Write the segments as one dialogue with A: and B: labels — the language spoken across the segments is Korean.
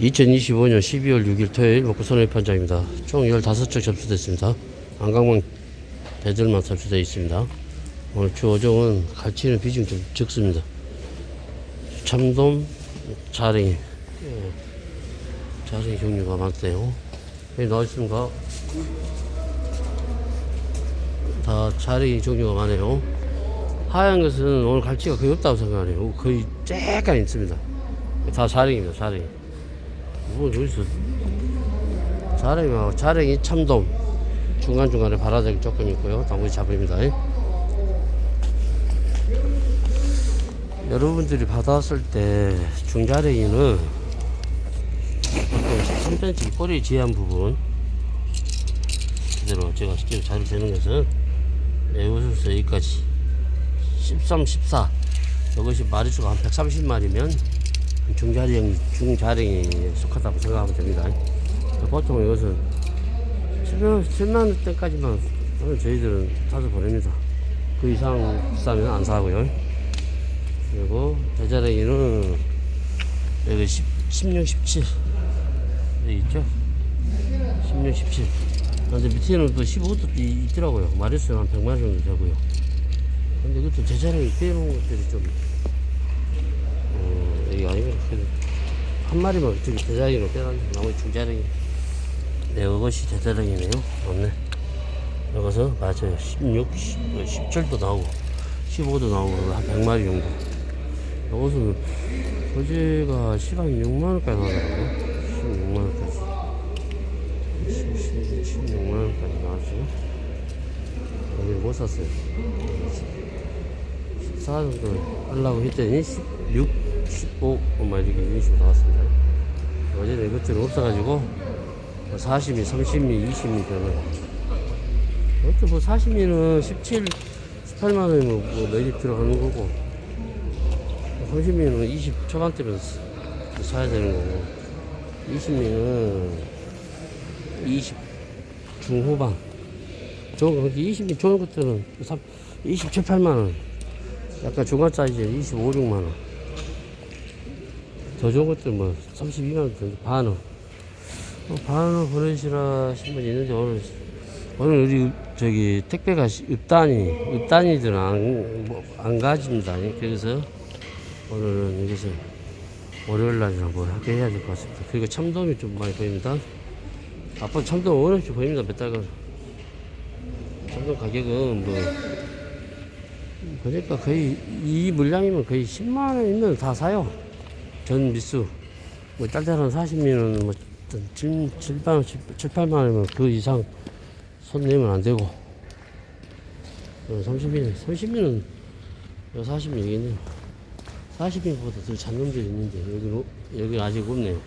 A: 2025년 12월 6일 토요일 손해 판장입니다. 총 15척 접수됐습니다. 안강망 배들만 접수되어 있습니다. 오늘 주 어종은 갈치는 비중 좀 적습니다. 참돔, 자랭이, 예, 자랭이 종류가 많대요. 여기 나와 있습니까? 다 자랭이 종류가 많아요. 하얀 것은 오늘 갈치가 거의 없다고 생각하네요. 거의 쬐깐 있습니다. 다 자랭입니다, 자랭이. 뭐 여기서 자랭이하고 자랭이 참돔. 중간중간에 발아대기 조금 있고요. 나머지 잡입니다. 여러분들이 받아왔을 때 중자랭이는 13cm 꼬리 지한 부분. 그대로 제가 직접 자를 재는 것은 에어소스 여기까지 13, 14 이것이 마리수가 한 130마리면 중자령, 중자령에 속하다고 생각하면 됩니다. 보통 이것은 7만, 7만 원대까지만 저희들은 사서 보냅니다. 그 이상 비싸면 안 사고요. 그리고 대자랭이는 여기 10, 16, 17 여기 있죠? 16, 17 근데 밑에는 또 15도 있더라고요. 마리수는 한 100마리 정도 되고요. 근데 그것도 대자랭이 빼놓은 것들이 좀 어, 여기 아니면 그한 마리만 저기 대자리로 빼가지고 나머지 중자랭이 네 이것이 대자랭이네요. 맞네. 이것은 맞아요. 16, 10, 17도 나오고 15도 나오고 한 100마리 정도. 이것은 거제가 10한 6만원까지 나오더라고요 16만원까지. 16만원까지 나왔어요 여기 못 샀어요? 14 정도 하려고 했더니 16, 15, 뭐 이렇게 이런 식으로 나왔습니다. 어제는 이것들이 없어가지고 40미, 30미, 20미 되는 이것도 뭐 40미는 17, 18만 원이면 뭐 매집 들어가는 거고 30미는 20 초반대면 사야 되는 거고 20미는 20 중후반 좋은 거 20미 좋은 것들은 27, 8만 원 약간 중간 사이즈 25, 6만 원. 더 좋은 것들 뭐 32만 원 정도 반원. 어, 반원 보내시라 하신 분이 있는데 오늘 오늘 우리 저기 택배가 시- 읍단이 읍단이들은 안, 뭐, 안 가집니다. 그래서 오늘은 여기서 월요일 날이나 뭐 하게 해야 될 것 같습니다. 그리고 참돔이 좀 많이 보입니다. 앞으로 참돔 원없이 보입니다. 몇 달간. 참돔 가격은 뭐 그러니까 거의 이 물량이면 거의 10만 원 이면 다 사요. 전 미수. 뭐 짤짤한 40미는 뭐 7, 7만 원, 7, 8만 원이면 그 이상 손 내면 안 되고. 30미는, 30미는 40미 여기 있네요. 40미보다 더 잔 놈들이 있는데 여기 여기 아직 없네요.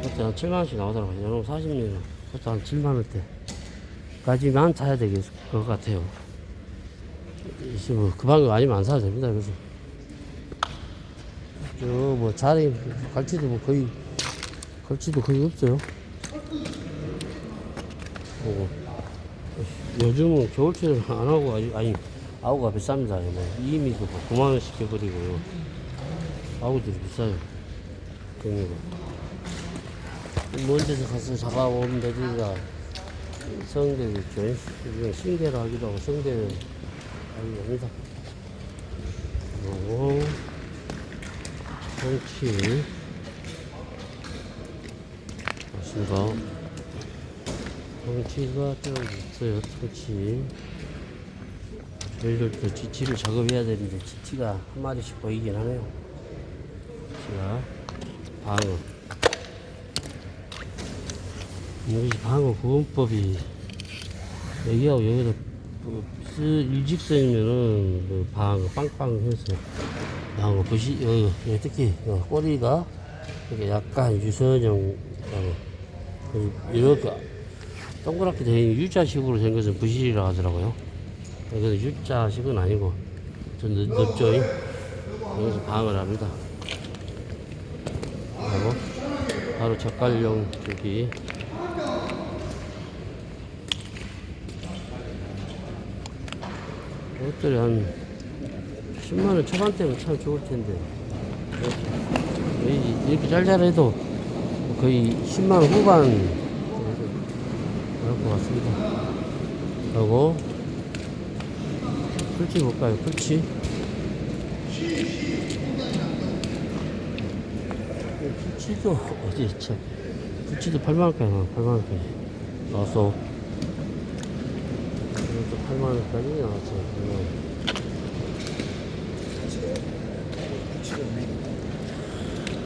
A: 그때 한 7만 원씩 나오더라고요. 여러분 40미는 그것도 한 7만 원대까지만 사야 되겠 것 같아요. 이제 뭐그 방금 아니면 안 사도 됩니다. 그래서 저뭐 자리 갈치도 뭐 거의 갈치도 거의 없어요. 뭐 요즘은 겨울철 안 하고 아니, 아니 아우가 비쌉니다. 뭐 이미도 9만 원씩 해버리고 아우들이 비싸요. 경매가 먼 데서 가서 잡아오면 되니까 성대 있죠. 신대로 하기도 하고 성대를 아니 여기다 요거 성치. 맞습니다. 성치가 좀 있어요 성치. 저희들도 지치를 작업해야 되는데 지치가 한 마리씩 보이긴 하네요. 지치가 방어. 여기 방어 구분법이 여기하고 쓰- 일직선이면은 그 방어 빵빵 해서 방어 부시 여기 여기 특히 어, 꼬리가 이렇게 약간 유선형 그리고 이렇게 동그랗게 된 U자식으로 된 것은 부실이라고 하더라고요. 이거는 U자식은 아니고 좀 넓- 넓죠. 여기서 방어를 합니다. 그리고 바로 젓갈용 저기 이것들이 한 10만원 초반대면 참 좋을 텐데. 이렇게, 이렇게 짤짤해도 거의 10만 후반 나올 것 같습니다. 그리고 풀치 볼까요? 풀치. 풀치도 어디 있지? 풀치도 8만 원까지 나와. 8만 원까지 나왔어. 이것도 8만 원까지 나왔어. 8만 원.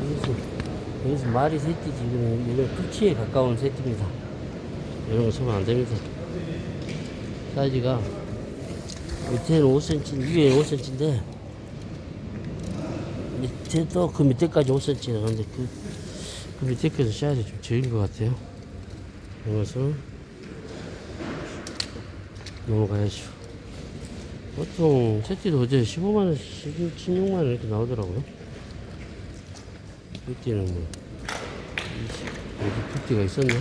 A: 여기서, 여기서 말이 새끼 지금 이건 풀치에 가까운 새끼입니다. 이런 거 쓰면 안 됩니다. 사이즈가 밑에는 5cm, 위에는 5cm인데 밑에 또 그 밑에까지 5cm 나가는데 그, 그 밑에 거에서 사이즈 좀 적은 것 같아요. 이것은 넘어가야죠. 보통 새끼도 어제 15만원, 16만원 이렇게 나오더라고요. 푸띠는 뭐, 여기 푸띠가 있었나?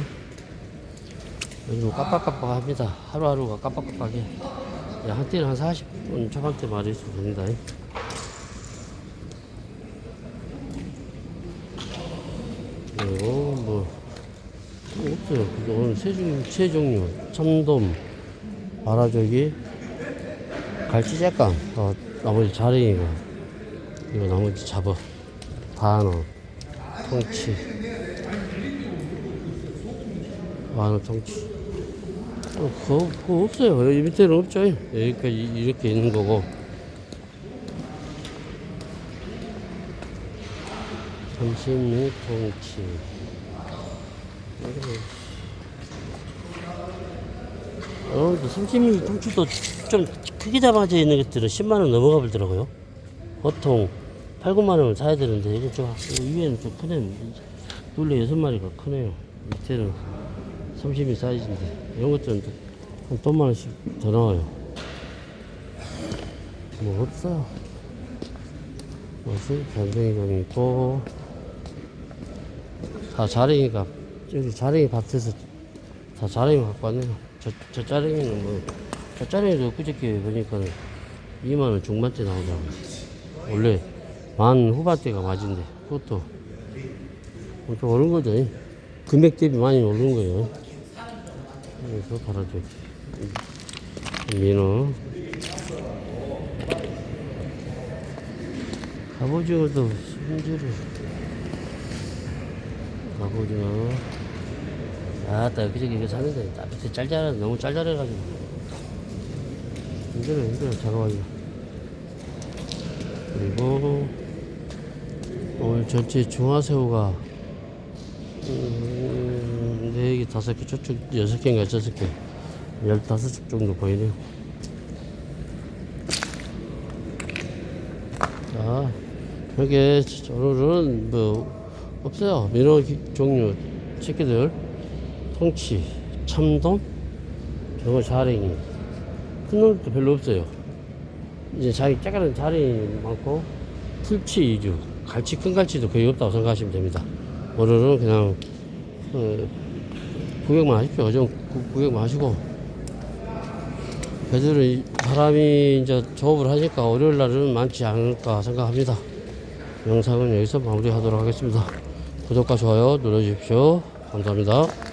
A: 요즘 깜빡깜빡합니다. 하루하루가 깜빡깜빡해. 야, 한때는 한 40분 초반대 수 됩니다. 그리고 뭐, 또 없어요. 오늘 세 종류, 세 종류. 참돔, 바라조기, 갈치짝강, 어, 나머지 자랭이고, 이거 나머지 잡어, 단어, 통치, 만원 통치. 어, 그거, 그거 없어요. 여기 밑에는 없죠. 여기까지 이렇게 있는 거고. 36 통치. 어, 36 통치도 좀 크게 잡아져 있는 것들은 10만원 넘어가 버더라고요. 보통 8, 9만 원을 사야 되는데, 이거 좀, 위에는 좀 크네. 둘레 6마리가 크네요. 밑에는 32 사이즈인데 이런 것들은 한 돈만 원씩 더 나와요 뭐 없어요 무슨 잔뱅이감이 있고 다 자랭이가 여기 자랭이 밭에서 다 자랭이 갖고 왔네요 저, 저 자랭이는 뭐 저 자랭이도 그저께 보니까 2만원 중반대 나오더라고요 원래 만 후반대가 맞은데 그것도 엄청 오른 거죠 금액 대비 많이 오른 거예요 그래서 팔아줘. 민어. 갑오징어도 손질을. 갑오징어. 아따, 그저께 이거 샀는데, 딱 밑에 짤짤해, 너무 짤짤해가지고. 힘들어, 힘들어, 작업하기가. 그리고, 오늘 전체 중화새우가, 음, 네 개, 다섯 개, 저쪽 여섯 개인가 여섯 개, 열다섯 쪽 정도 보이네요. 자, 여기 오늘은 뭐 없어요. 민어 기- 종류 새끼들, 통치, 참돔, 저거 자랭이, 큰 놈도 별로 없어요. 이제 자기 작은 자랭이 많고 풀치 위주, 갈치 큰 갈치도 거의 없다고 생각하시면 됩니다. 오늘은 그냥 어, 구경만 하십시오. 좀 구- 구경만 하시고 배들은 이- 사람이 이제 조업을 하니까 월요일 날은 많지 않을까 생각합니다. 영상은 여기서 마무리하도록 하겠습니다. 구독과 좋아요 눌러주십시오. 감사합니다.